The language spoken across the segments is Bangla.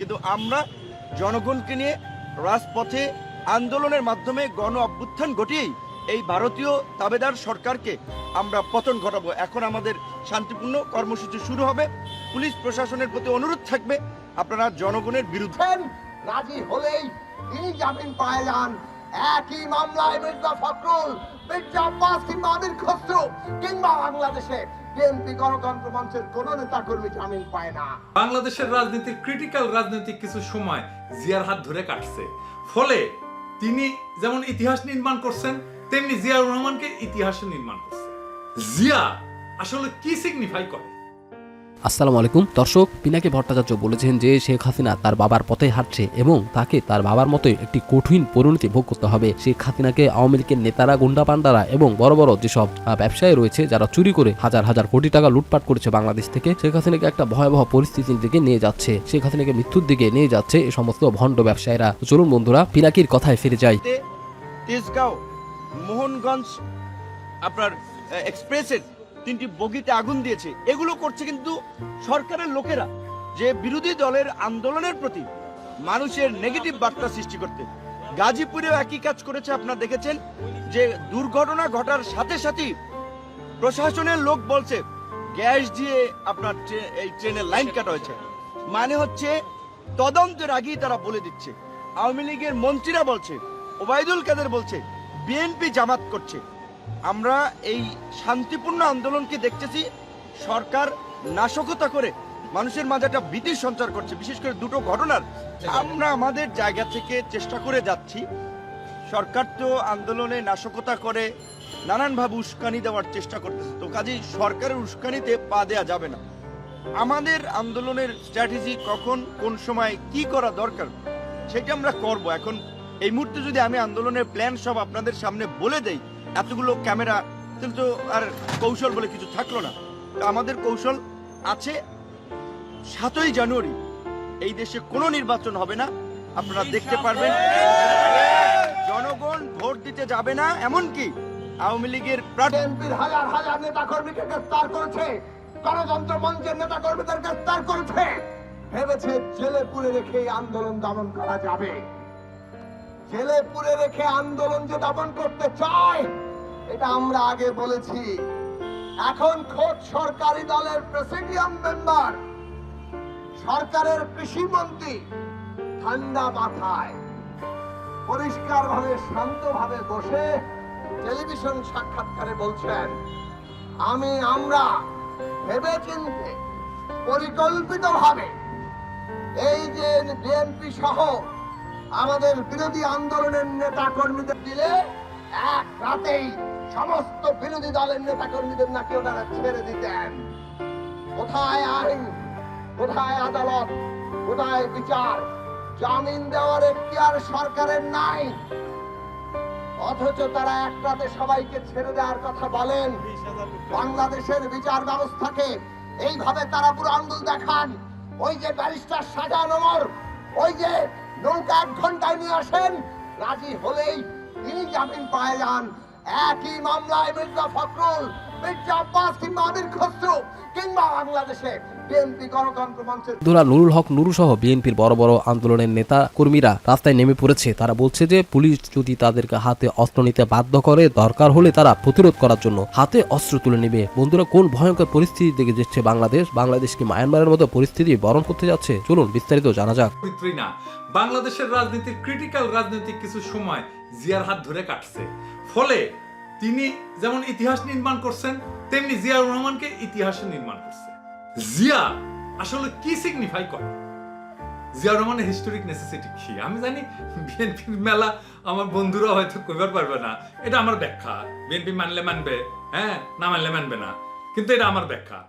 কিন্তু আমরা জনগণকে নিয়ে রাজপথে আন্দোলনের মাধ্যমে গণ অভ্যুত্থান ঘটিয়েই এই ভারতীয় তাবেদার সরকারকে আমরা পতন ঘটাবো। এখন আমাদের শান্তিপূর্ণ কর্মসূচি শুরু হবে। পুলিশ প্রশাসনের প্রতি অনুরোধ থাকবে, আপনারা জনগণের বিরুদ্ধে রাজি হলেই তিনি জামিন পায় যান। একই মামলায় মির্জা ফখরুল, মির্জা আব্বাস কিংবা আমির খসরু কিংবা বাংলাদেশে বাংলাদেশের রাজনীতির ক্রিটিক্যাল রাজনৈতিক কিছু সময় জিয়ার হাত ধরে কাটছে। ফলে তিনি যেমন ইতিহাস নির্মাণ করছেন, তেমনি জিয়াউর রহমানকে ইতিহাস নির্মাণ করছে। জিয়া আসলে কি সিগনিফাই করে? আসসালামু আলাইকুম। দর্শক, পিনাকি ভট্টাচার্য বলেছেন যে শেখ হাসিনা তার বাবার পথে হাঁটছে এবং তাকে তার বাবার মতোই একটি কঠিন পরিণতি ভোগ করতে হবে। শেখ হাসিনাকে আওয়ামী লীগের নেতারা, গুন্ডা পান্ডারা এবং বড় বড় যেসব ব্যবসায়ী রয়েছে, যারা চুরি করে হাজার হাজার কোটি টাকা লুটপাট করেছে বাংলাদেশ থেকে, শেখ হাসিনাকে একটা ভয়াবহ পরিস্থিতির দিকে নিয়ে যাচ্ছে। শেখ হাসিনাকে মৃত্যুর দিকে নিয়ে যাচ্ছে এই সমস্ত ভণ্ড ব্যবসায়ীরা। চলুন বন্ধুরা, পিনাকির কথায় ফিরে যাই। মোহনগঞ্জ, আপনার এক্সপ্রেসের তিনটি বগিতে আগুন দিয়েছে। এগুলো করছে কিন্তু সরকারের লোকেরা, যে বিরোধী দলের আন্দোলনের প্রতি মানুষের নেগেটিভ বার্তা সৃষ্টি করতে। গাজীপুরেও একই কাজ করেছে, আপনারা দেখেছেন, যে দুর্ঘটনা ঘটার সাথে সাথেই প্রশাসনের লোক বলছে, গ্যাস দিয়ে আপনার এই ট্রেনের লাইন কাটা হয়েছে। মানে হচ্ছে, তদন্তের আগেই তারা বলে দিচ্ছে। আওয়ামী লীগের মন্ত্রীরা বলছে, ওবায়দুল কাদের বলছে, বিএনপি জামাত করছে। আমরা এই শান্তিপূর্ণ আন্দোলনকে দেখতেছি। সরকার নাশকতা করে মানুষের মাঝে একটা ভীতি সঞ্চার করছে, বিশেষ করে দুটো ঘটনার। আমরা আমাদের জায়গা থেকে চেষ্টা করে যাচ্ছি। সরকার তো আন্দোলনে নাশকতা করে, নানানভাবে উস্কানি দেওয়ার চেষ্টা করতেছে। তো কাজেই সরকারের উস্কানিতে পা দেওয়া যাবে না। আমাদের আন্দোলনের স্ট্র্যাটেজি কখন, কোন সময় কি করা দরকার, সেটা আমরা করব। এখন এই মুহূর্তে যদি আমি আন্দোলনের প্ল্যান সব আপনাদের সামনে বলে দেই এতগুলো ক্যামেরা তাহলে তো আর কৌশল বলে কিছু থাকল না। আমাদের কৌশল আছে, সাতই জানুয়ারি, এই দেশে কোনো নির্বাচন হবে না, আপনারা দেখতে পারবেন। জনগণ ভোট দিতে যাবে না, এমনকি আওয়ামী লীগের বিএনপির হাজার হাজার নেতা কর্মীকে গ্রেফতার করেছে, গণতন্ত্র মঞ্চের নেতা কর্মীদের গ্রেফতার করেছে। ভেবেছে জেলে পুরে রেখে আন্দোলন দমন করা যাবে। জেলে পুরে রেখে আন্দোলন যে করতে চায়, এটা আমরা আগে বলেছি। এখন খোদ সরকারি দলের প্রেসিডিয়াম মেম্বার, সরকারের কৃষি মন্ত্রী ঠান্ডা মাথায় পরিষ্কার ভাবে শান্ত ভাবে বসে টেলিভিশন সাক্ষাৎকারে বলছেন, আমি, আমরা ভেবে চিনতে পরিকল্পিত ভাবে এই যে বিএনপি সহ আমাদের বিরোধী আন্দোলনের নেতা কর্মীদের দিলে এক রাতেই সমস্ত বিরোধী দলের নেতা কর্মীদের নাকি ওনারা ছেড়ে দিতেন। কোথায় আইন? কোথায় আদালত? কোথায় বিচার? জামিন দেওয়ার এখতিয়ার সরকারের নাই। অথচ তারা এক রাতে সবাইকে ছেড়ে দেওয়ার কথা বলেন। বাংলাদেশের বিচার ব্যবস্থাকে এইভাবে তারা পুরো আঙ্গুল দেখান। ওই যে ব্যারিস্টার সাজা নম্বর ওই যে নৌকা এক ঘন্টায় নিয়ে আসেন। রাজি হলেই তিনি জামিন পায় যান। একই মামলায় মির্জা ফখরুল মির্জা আব্বাস কিংবা আমির খসরু কিংবা বাংলাদেশে বিএনপি গণতন্ত্র মঞ্চের বন্ধুরা নুরুল হক নুরু সহ বিএনপির বড় বড় আন্দোলনের নেতা কর্মীরা রাস্তায় নেমে পড়েছে। তারা বলছে যে পুলিশ যদি তাদেরকে হাতে অস্ত্র নিতে বাধ্য করে দরকার হলে তারা প্রতিরোধ করার জন্য হাতে অস্ত্র তুলে নেবে। বন্ধুরা কোন ভয়ঙ্কর পরিস্থিতি দিকে যাচ্ছে বাংলাদেশ? বাংলাদেশ কি মায়ানমারের মতো পরিস্থিতি বরণ করতে যাচ্ছে? চলুন বিস্তারিত জানা যাক। বাংলাদেশের রাজনীতির ক্রিটিক্যাল রাজনৈতিক কিছু সময় জিয়ার হাত ধরে কাটছে। ফলে তিনি যেমন ইতিহাস নির্মাণ করছেন, তেমনি জিয়াউর রহমানকে ইতিহাস নির্মাণ করছে। জিয়া আসলে কি সিগনিফাই করে? জিয়াউর রহমানের হিস্টোরিক নেসেসিটি কি? আমি জানি বিএনপির মেলা আমার বন্ধুরা হয়তো কইবার পারবে না। এটা আমার ব্যাখ্যা। বিএনপি মানলে মানবে হ্যাঁ? না মানলে মানবে না। কিন্তু এটা আমার ব্যাখ্যা।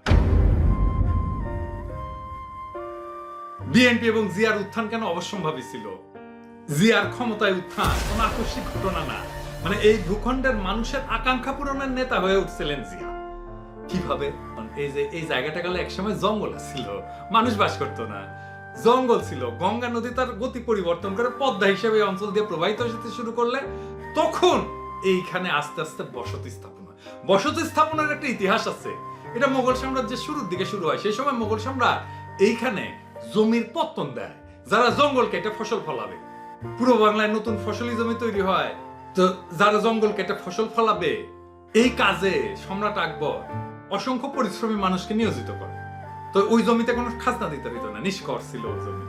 বিএনপি এবং জিয়ার উত্থান কেন অবশ্যম্ভাবী ছিল? জিয়ার ক্ষমতায় উত্থান কোন আকস্মিক ঘটনা না। মানে এই ভূখণ্ডের মানুষের আকাঙ্ক্ষা পূরণের নেতা হয়ে উঠছিলেন জিয়া। কীভাবে? এই যে, এই জায়গাটা গেলে একসময় জঙ্গল ছিল মানুষ বাস করতো না। জঙ্গল ছিল। গঙ্গা নদী তার গতি পরিবর্তন করে পদ্মা হিসেবে অঞ্চল দিয়ে প্রবাহিত হতে শুরু করলে তখন এইখানে আস্তে আস্তে বসতি স্থাপনা বসতি স্থাপনার একটা ইতিহাস আছে। এটা মোগল সাম্রাজ্যের শুরুর দিকে শুরু হয়। সেই সময় মোগল সম্রাট এইখানে জমির পত্তন দেয়, যারা জঙ্গল কেটে ফসল ফলাবে। পূর্ব বাংলায় নতুন ফসলি জমি তৈরি হয়। তো যারা জঙ্গল কেটে ফসল ফলাবে, এই কাজে সম্রাট আকবর অসংখ্য পরিশ্রমী মানুষকে নিয়োজিত করে। তো ওই জমিতে কোনো খাজনা দিতে হইতো না, নিষ্কর ছিল ওই জমি।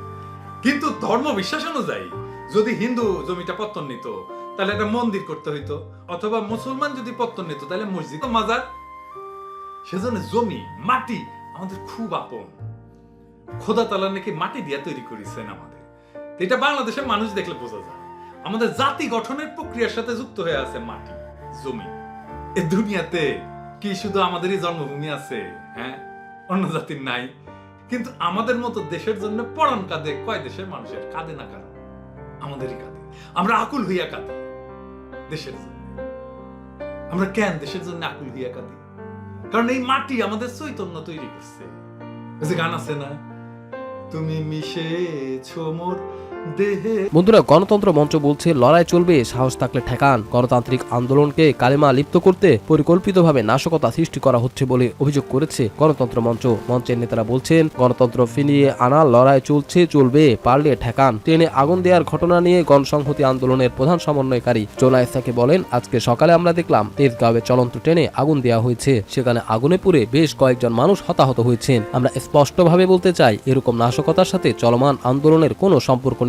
কিন্তু ধর্ম বিশ্বাস অনুযায়ী, যদি হিন্দু জমিটা পত্তন নিত, তাহলে একটা মন্দির করতে হইতো, অথবা মুসলমান যদি পত্তন নিত, তাহলে মসজিদ মাজার। সেজন্য জমি, মাটি আমাদের খুব আপন। খোদা তালা নাকি মাটি দিয়া তৈরি করেছেন আমাদের। এটা বাংলাদেশের মানুষ দেখলে বোঝা যায়। আমাদের জাতি গঠনের প্রক্রিয়ার সাথে যুক্ত হয়ে আছে মাটি, জমি। এ দুনিয়াতে কি শুধু আমাদেরই জন্মভূমি আছে হ্যাঁ? অন্য জাতির নাই। কিন্তু আমাদের মতো দেশের জন্য পড়ান কাঁদে কয় দেশের মানুষের? কাঁদে না কারণ আমাদেরই কাঁদে। আমরা আকুল হইয়া কাঁদি দেশের জন্য। আমরা কেন দেশের জন্য আকুল হইয়া কাঁদি? কারণ এই মাটি আমাদের চৈতন্য তৈরি করছে। গান আছে না? তুমি মিশেছো মোর বন্ধুরা, গণতন্ত্র মঞ্চ বলছে, লড়াই চলবে, সাহস থাকলে ঠেকান। গণতান্ত্রিক আন্দোলনকে কালেমা লিপ্ত করতে পরিকল্পিতভাবে নাশকতা সৃষ্টি করা হচ্ছে বলে অভিযোগ করেছে গণতন্ত্র মঞ্চ। মঞ্চের নেতারা বলছেন, গণতন্ত্র ফিরিয়ে আনা, লড়াই চলছে, চলবে, পারলে ঠেকান। ট্রেনে আগুন দেওয়ার ঘটনা নিয়ে গণসংহতি আন্দোলনের প্রধান সমন্বয়কারী জোনা ইসাকে বলেন, আজকে সকালে আমরা দেখলাম, তেজগাঁওয়ে চলন্ত ট্রেনে আগুন দেওয়া হয়েছে। সেখানে আগুনে পুড়ে বেশ কয়েকজন মানুষ হতাহত হয়েছেন। আমরা স্পষ্টভাবে বলতে চাই, এরকম নাশকতার সাথে চলমান আন্দোলনের কোনো সম্পর্ক নেই।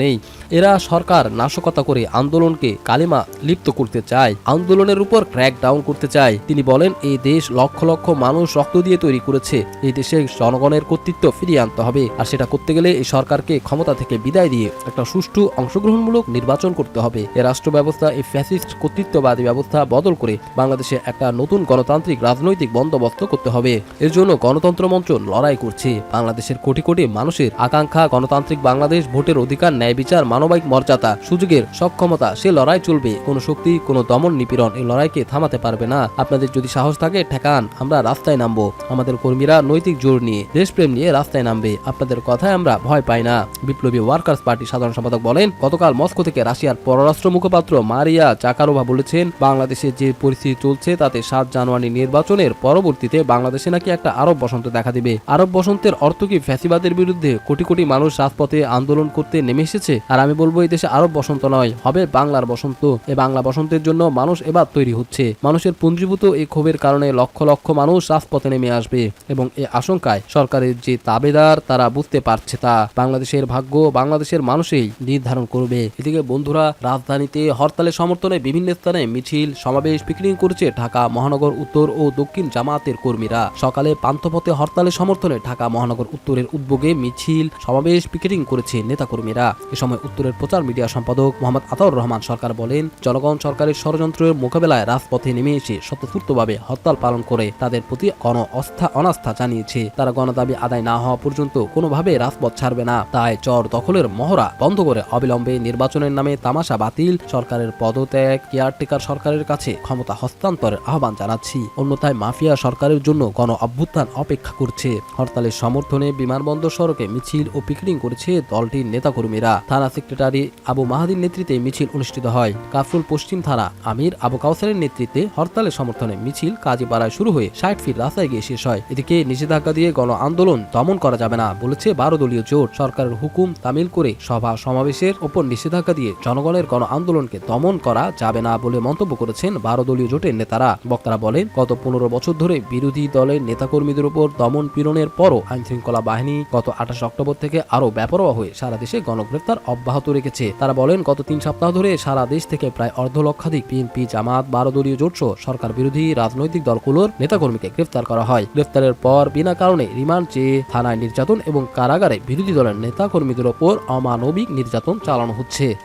এরা সরকার নাশকতা করে আন্দোলনকে কালিমা লিপ্ত করতে চায়, আন্দোলনের উপর ক্র্যাক ডাউন করতে চায়। তিনি বলেন এই দেশ লক্ষ লক্ষ মানুষ রক্ত দিয়ে তৈরি করেছে। এই দেশে জনগণের কর্তৃত্ব ফিরিয়ে আনতে হবে। আর সেটা করতে গেলে এই সরকারকে ক্ষমতা থেকে বিদায় দিয়ে একটা সুষ্ঠু অংশগ্রহণমূলক নির্বাচন করতে হবে। এ রাষ্ট্র ব্যবস্থা এই ফ্যাসিস্ট কর্তৃত্ববাদী ব্যবস্থা বদল করে বাংলাদেশে একটা নতুন গণতান্ত্রিক রাজনৈতিক বন্দোবস্ত করতে হবে। এর জন্য গণতন্ত্র মঞ্চ লড়াই করছে। বাংলাদেশের কোটি কোটি মানুষের আকাঙ্ক্ষা, গণতান্ত্রিক বাংলাদেশ ভোটের অধিকার ন্যায় বিচার, মানবিক মর্যাদা, সুযোগের সক্ষমতা, সে লড়াই চলবে। কোনো শক্তি, কোনো দমন নিপীড়ন এই লড়াইকে থামাতে পারবে না। আপনাদের যদি সাহস থাকে, ঠেকান, আমরা রাস্তায় নামবো। আমাদের কর্মীরা নৈতিক জোর নিয়ে, দেশপ্রেম নিয়ে রাস্তায় নামবে। আপনাদের কথায় আমরা ভয় পাই না। বিপ্লবী ওয়ার্কার্স পার্টি সাধারণ সম্পাদক বলেন, গতকাল মস্কো থেকে রাশিয়ার পররাষ্ট্র মুখপাত্র মারিয়া চাকারোভা বলেছেন, বাংলাদেশে যে পরিস্থিতি চলছে, তাতে সাত জানুয়ারি নির্বাচনের পরবর্তীতে বাংলাদেশে নাকি একটা আরব বসন্ত দেখা দিবে। আরব বসন্তের অর্থ কি ফ্যাসিবাদের বিরুদ্ধে? কোটি কোটি মানুষ রাজপথে আন্দোলন করতে নেমে এসেছে? আর আমি বলব, এই দেশে আরব বসন্ত নয়, হবে বাংলার বসন্ত। এই বাংলা বসন্তের জন্য মানুষ এবার তৈরি হচ্ছে। মানুষের পুঞ্জীভূত এই ক্ষোভের কারণে লক্ষ লক্ষ মানুষ রাজপথে নেমে আসবে। এবং এই আশঙ্কায় সরকারের যে তাবেদার, তারা বুঝতে পারছে তা। বাংলাদেশের ভাগ্য বাংলাদেশের মানুষই নির্ধারণ করবে। এদিকে বন্ধুরা, রাজধানীতে হরতালের সমর্থনে বিভিন্ন স্থানে মিছিল, সমাবেশ পিকনিক করছে ঢাকা মহানগর উত্তর ও দক্ষিণ জামায়াতের কর্মীরা। সকালে পান্থপথে হরতালের সমর্থনে ঢাকা মহানগর উত্তরের উদ্যোগে মিছিল, সমাবেশ পিকেটিং করেছে নেতাকর্মীরা। এ সময় উত্তরের প্রচার মিডিয়া সম্পাদক মোহাম্মদ আতাউর রহমান সরকার বলেন, জনগণ সরকারের ষড়যন্ত্রের মোকাবেলায় রাজপথে নেমে এসে স্বতঃস্ফূর্তভাবে হরতাল পালন করে তাদের প্রতি গণ অস্থা অনাস্থা জানিয়েছে। তারা গণদাবি আদায় না হওয়া পর্যন্ত কোনোভাবে রাজপথ ছাড়বে না। তাই চর দখলের মহড়া বন্ধ করে অবিলম্বে নির্বাচনের নামে তামাশা বাতিল। সরকারের পদত্যাগ, কেয়ারটেকার সরকারের কাছে ক্ষমতা হস্তান্তরের আহ্বান জানাচ্ছি। অন্যথায় মাফিয়া সরকারের জন্য গণ অভ্যুত্থান অপেক্ষা করছে। হরতালের সমর্থনে বিমানবন্দর সড়কে মিছিল ও পিকেটিং করেছে দলটির নেতাকর্মীরা। থানা সেক্রেটারি আবু মাহাদির নেতৃত্বে মিছিল অনুষ্ঠিত হয়। কাফরুল পশ্চিম থানা আমির আবু কাউসারের নেতৃত্বে হরতালের সমর্থনে মিছিল কাজীপাড়ায় শুরু হয়ে ষাট ফিট রাস্তায় গিয়ে শেষ হয়। এদিকে নিষেধাজ্ঞা দিয়ে গণ আন্দোলন দমন করা যাবে না, বলেছে বারো দলীয় জোট। সরকারের হুকুম তামিল করে সভা সমাবেশের ওপর নিষেধাজ্ঞা দিয়ে জনগণের গণ আন্দোলনকে দমন করা যাবে না বলে মন্তব্য করেছেন বারো দলীয় জোটের নেতারা। বক্তারা বলেন, গত পনেরো বছর ধরে বিরোধী দলের নেতাকর্মীদের উপর দমন পীড়নের পরও আইন শৃঙ্খলা বাহিনী গত আঠাশ অক্টোবর থেকে আরও বেপরোয়া হয়ে সারা দেশে গণগ্রেফতার অব্যাহত রেখেছে। তারা বলেন, গত তিন সপ্তাহ ধরে সারা দেশ থেকে প্রায় অর্ধ লক্ষাধিক বিএনপি জামাত বারো দলীয় জোটসহ সরকার বিরোধী রাজনৈতিক দলগুলোর নেতাকর্মীকে গ্রেফতার করা হয়। গ্রেফতারের পর বিনা কারণে রিমান্ড চেয়ে থানায় নির্যাতন এবং কারাগারে বিরোধী দলের নেতাকর্মীদের ওপর অমানবিক নির্যাতন চালানো হচ্ছে।